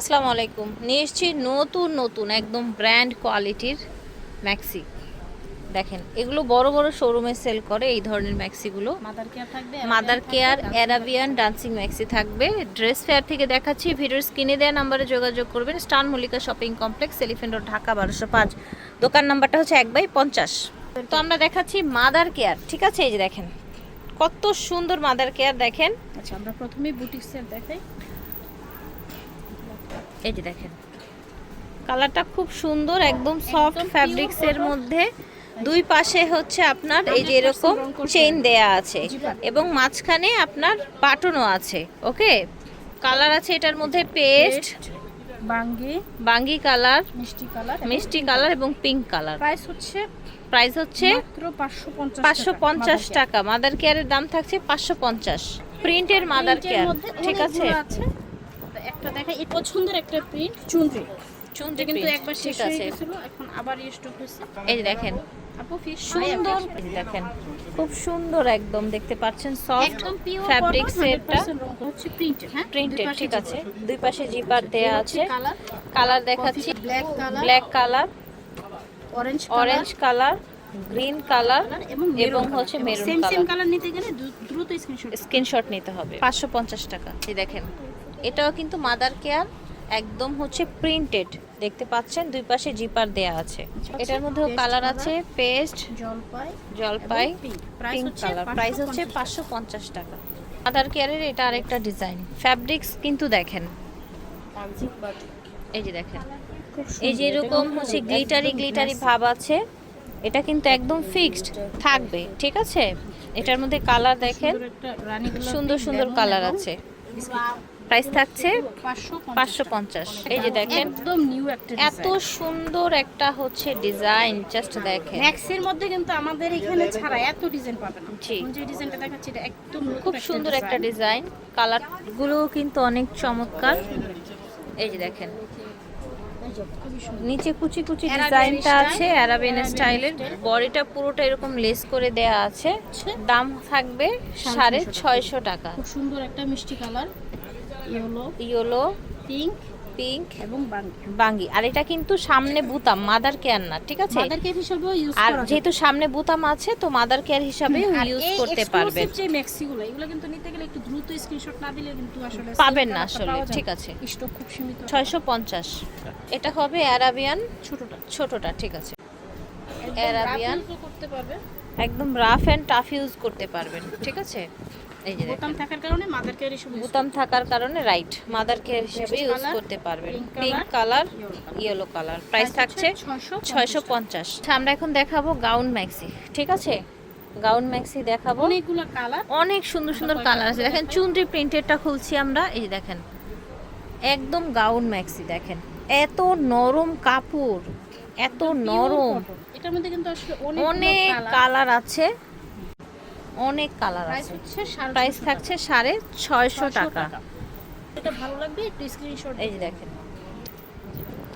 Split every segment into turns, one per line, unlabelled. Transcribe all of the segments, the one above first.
আসসালামু আলাইকুম। নিয়ে এসেছি নতুন নতুন একদম ব্র্যান্ড কোয়ালিটির ম্যাক্সি দেখেন এগুলো বড় বড় শোরুমে সেল করে এই ধরনের ম্যাক্সিগুলো
মাদার কেয়ার থাকবে
mother care Arabian dancing maxi থাকবে। ড্রেস ফেয়ার থেকে দেখাচ্ছি ভিডিওর স্ক্রিনে দেওয়া নাম্বারে যোগাযোগ করবেন। Eastern Mallika shopping complex elephant road Dhaka বারোশো পাঁচ। দোকান নাম্বারটা হচ্ছে এক বাই পঞ্চাশ। তো আমরা দেখাচ্ছি মাদার কেয়ার ঠিক আছে? এই যে দেখেন কত সুন্দর মাদার কেয়ার দেখেন।
আচ্ছা আমরা প্রথমেই বুটিক্সের দেখাই।
এই যে দেখেন। কালারটা খুব সুন্দর একদম সফট
একদম
ফ্যাব্রিক্স এর মধ্যে। দুই পাশে হচ্ছে আপনার এই যে এরকম চেইন। দেয়া আছে এবং মাঝখানে আপনার বাটনও আছে ওকে কালার আছে এটার মধ্যে পেস্ট
বাঙ্গি
বাঙ্গি কালার
মিষ্টি কালার
মিষ্টি কালার এবং পিঙ্ক কালার
প্রাইস হচ্ছে
প্রাইস হচ্ছে
মাত্র 550
পাঁচশো পঞ্চাশ টাকা। মাদার কেয়ারের দাম থাকছে পাঁচশো পঞ্চাশ। প্রিন্টের মাদার কেয়ার ঠিক আছে।
একটা দেখাই এই পছন্দের একটা প্রিন্ট চুনরি।
চুনরি
কিন্তু একবার শেষ হয়ে
আছে।
গেছিল এখন আবার স্টক হয়েছে
এই যে দেখেন
আপু
সুন্দর দেখেন খুব সুন্দর একদম দেখতে পাচ্ছেন সফট ফ্যাব্রিক্স এরটা
হচ্ছে প্রিন্টেড হ্যাঁ?
প্রিন্টেড ঠিক আছে। দুই পাশে জিপার দেয়া আছে।
কালার
কালার দেখাচ্ছি।
Black colour
black colour
orange
orange colour green colour
এবং
হচ্ছে maroon
same same
colour
colour নিতে গেলে দ্রু- দ্রুত স্ক্রিনশট
স্ক্রিনশট নিতে হবে। পাঁচশো পঞ্চাশ টাকা। এই দেখেন এটাও কিন্তু মাদার কেয়ার একদম হচ্ছে প্রিন্টেড দেখতে পাচ্ছেন দুই পাশে জিপার দেয়া আছে। এটার মধ্যেও কালার আছে পেস্ট
জলপাই
জলপাই
পিঙ্ক প্রাইস হচ্ছে
কালার প্রাইস হচ্ছে পাঁচশো পঞ্চাশ টাকা। মাদার কেয়ারের এটা আরেকটা ডিজাইন ফ্যাব্রিক্স কিন্তু দেখেন। এই যে দেখেন। এই যে এরকম হচ্ছে গ্লিটারি গ্লিটারি ভাব আছে। এটা কিন্তু একদম ফিক্সড থাকবে ঠিক আছে? এটার মধ্যে কালার দেখেন। সুন্দর সুন্দর কালার আছে। প্রাইস থাকছে পাঁচশো পঞ্চাশ। এই যে দেখেন
একদম নিউ একটা
এত সুন্দর একটা হচ্ছে ডিজাইন জাস্ট দেখেন।
ম্যাক্সের মধ্যে কিন্তু আমাদের এখানে ছাড়া এত ডিজাইন পাবেন না।
জি।
যে ডিজাইনটা দেখাচ্ছি এটা একদম
খুব সুন্দর একটা ডিজাইন কালার গুলোও কিন্তু অনেক চমৎকার। এই যে দেখেন। নিচে কুচি কুচি ডিজাইনটা আছে অ্যারাবিয়ান স্টাইলের বডিটা পুরোটা এরকম লেস করে দেয়া আছে।
আচ্ছা।
দাম থাকবে
সাড়ে
ছয়শো টাকা।
খুব সুন্দর একটা মিষ্টি colour yellow
yellow
pink
pink
এবং বাঙ্গি।
আর এটা কিন্তু সামনে বুতাম মাদার কেয়ার না ঠিক আছে?
মাদার হিসেবেও ইউজ
আর যেহেতু সামনে বুতাম আছে তো মাদার কেয়ার হিসাবে ইউজ করতে পারবেন
যে ম্যাক্সিগুলো এগুলো কিন্তু নিতে গেলে একটু দ্রুত স্ক্রিনশট না দিলে কিন্তু আসলে
পাবেন না আসলে ঠিক আছে।
স্টক খুব সীমিত।
ছয়শো পঞ্চাশ। এটা হবে অ্যারাবিয়ান
ছোটটা।
ছোটটা ঠিক আছে।
করতে পারবে।
একদম রাফ অ্যান্ড টাফ ইউজ করতে পারবেন ঠিক আছে? এই যে
বোতাম থাকার কারণে মাদার কেয়ার হিসেবে
বুতাম থাকার কারণে রাইট মাদার কেয়ার হিসেবে ইউজ করতে পারবেন। Pink colour yellow colour price থাকছে
ছয়শো
পঞ্চাশ। আমরা এখন দেখাবো গাউন ম্যাক্সি ঠিক আছে? গাউন ম্যাক্সি দেখাবো।
অনেকগুলো কালার
অনেক সুন্দর সুন্দর কালার আছে। দেখেন চুনরি প্রিন্টেডটা খুলছি আমরা। এই দেখেন একদম গাউন ম্যাক্সি দেখেন। এত নরম কাপড় এত নরম।
এটার মধ্যে কিন্তু আসলে অনেক
কালার আছে। অনেক কালার আছে। প্রাইস থাকছে সাড়ে ছয়শো
টাকা।
টাকা।
এটা ভালো লাগবে? একটু স্ক্রিনশট
এই যে দেখেন।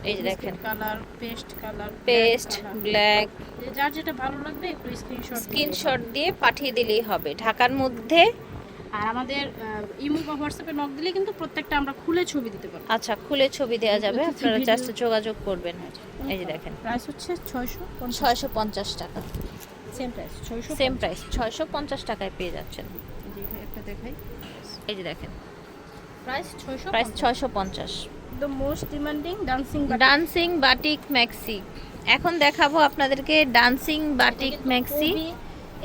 এই যে দেখেন।
Colour paste colour
paste black
যার যেটা ভালো লাগবে একটু স্ক্রিনশট
স্ক্রিনশট দিয়ে পাঠিয়ে দিলেই হবে। ঢাকার মধ্যে
আর আমাদের ইমো বা হোয়াটসঅ্যাপে নক দিলে কিন্তু প্রত্যেকটা আমরা খুলে ছবি দিতে পারব।
আচ্ছা খুলে ছবি দেওয়া যাবে। আপনারা জাস্ট যোগাযোগ করবেন। এই যে দেখেন।
প্রাইস হচ্ছে ছয়শো
ছয়শো পঞ্চাশ টাকা।
সেম প্রাইস ছয়শো
সেম প্রাইস টাকায় পেয়ে যাচ্ছেন।
একটা দেখাই।
এই যে দেখেন।
প্রাইস ছয়শো
প্রাইস ছয়শো পঞ্চাশ।
The most demanding dancing
dancing batik maxi এখন দেখাবো আপনাদেরকে ডান্সিং বাটিক ম্যাক্সি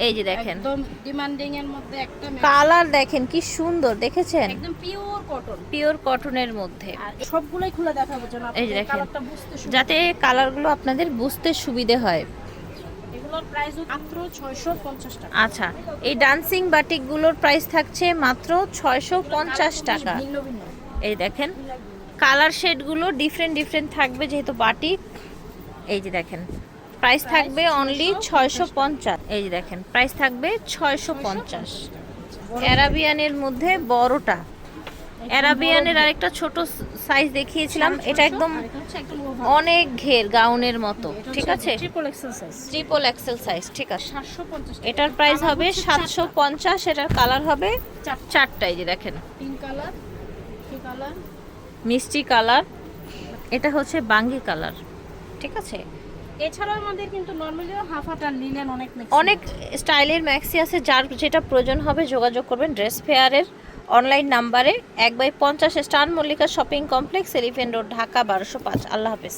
এই যে দেখেন।
একদম ডিমান্ডিং এর মধ্যে একটা
কালার দেখেন কি সুন্দর দেখেছেন?
একদম পিওর কটন
পিওর কটনের মধ্যে।
আর সবগুলাই খুলে দেখাবো যেন
এই যে দেখেন। যাতে কালারগুলো আপনাদের বুঝতে সুবিধে হয়।
এগুলোর প্রাইস মাত্র ছয়শো পঞ্চাশ টাকা।
আচ্ছা এই ডান্সিং বাটিকগুলোর প্রাইস থাকছে মাত্র ছয়শো পঞ্চাশ টাকা।
ভিন্ন ভিন্ন।
এই দেখেন কালার শেডগুলো ডিফারেন্ট ডিফারেন্ট থাকবে যেহেতু বাটিক। এই যে দেখেন প্রাইস থাকবে অনলি ছয়শো পঞ্চাশ। এই যে দেখেন প্রাইস থাকবে ছয়শো পঞ্চাশ। অ্যারাবিয়ানের মধ্যে বড়টা। অ্যারাবিয়ানের আরেকটা ছোট সাইজ দেখিয়েছিলাম এটা একদম। অনেক ঘের গাউনের মতো ঠিক আছে। ট্রিপল এক্সেল সাইজ ঠিক আছে
750 টাকা।
এটার প্রাইস হবে সাতশো পঞ্চাশ এটার কালার হবে
চারটা।
চারটাই যে দেখেন
কালার
মিষ্টি কালার এটা হচ্ছে বাঙ্গি কালার ঠিক আছে
এছাড়াও আমাদের কিন্তু নর্মালিও হাফ হাত আর লিনেন অনেক
অনেক স্টাইলের ম্যাক্সি আছে যার যেটা প্রয়োজন হবে যোগাযোগ করবেন ড্রেস ফেয়ারের অনলাইন নাম্বারে এক বাই পঞ্চাশ Eastern Mallika shopping complex elephant road, Dhaka, বারোশো পাঁচ। আল্লাহ হাফেজ।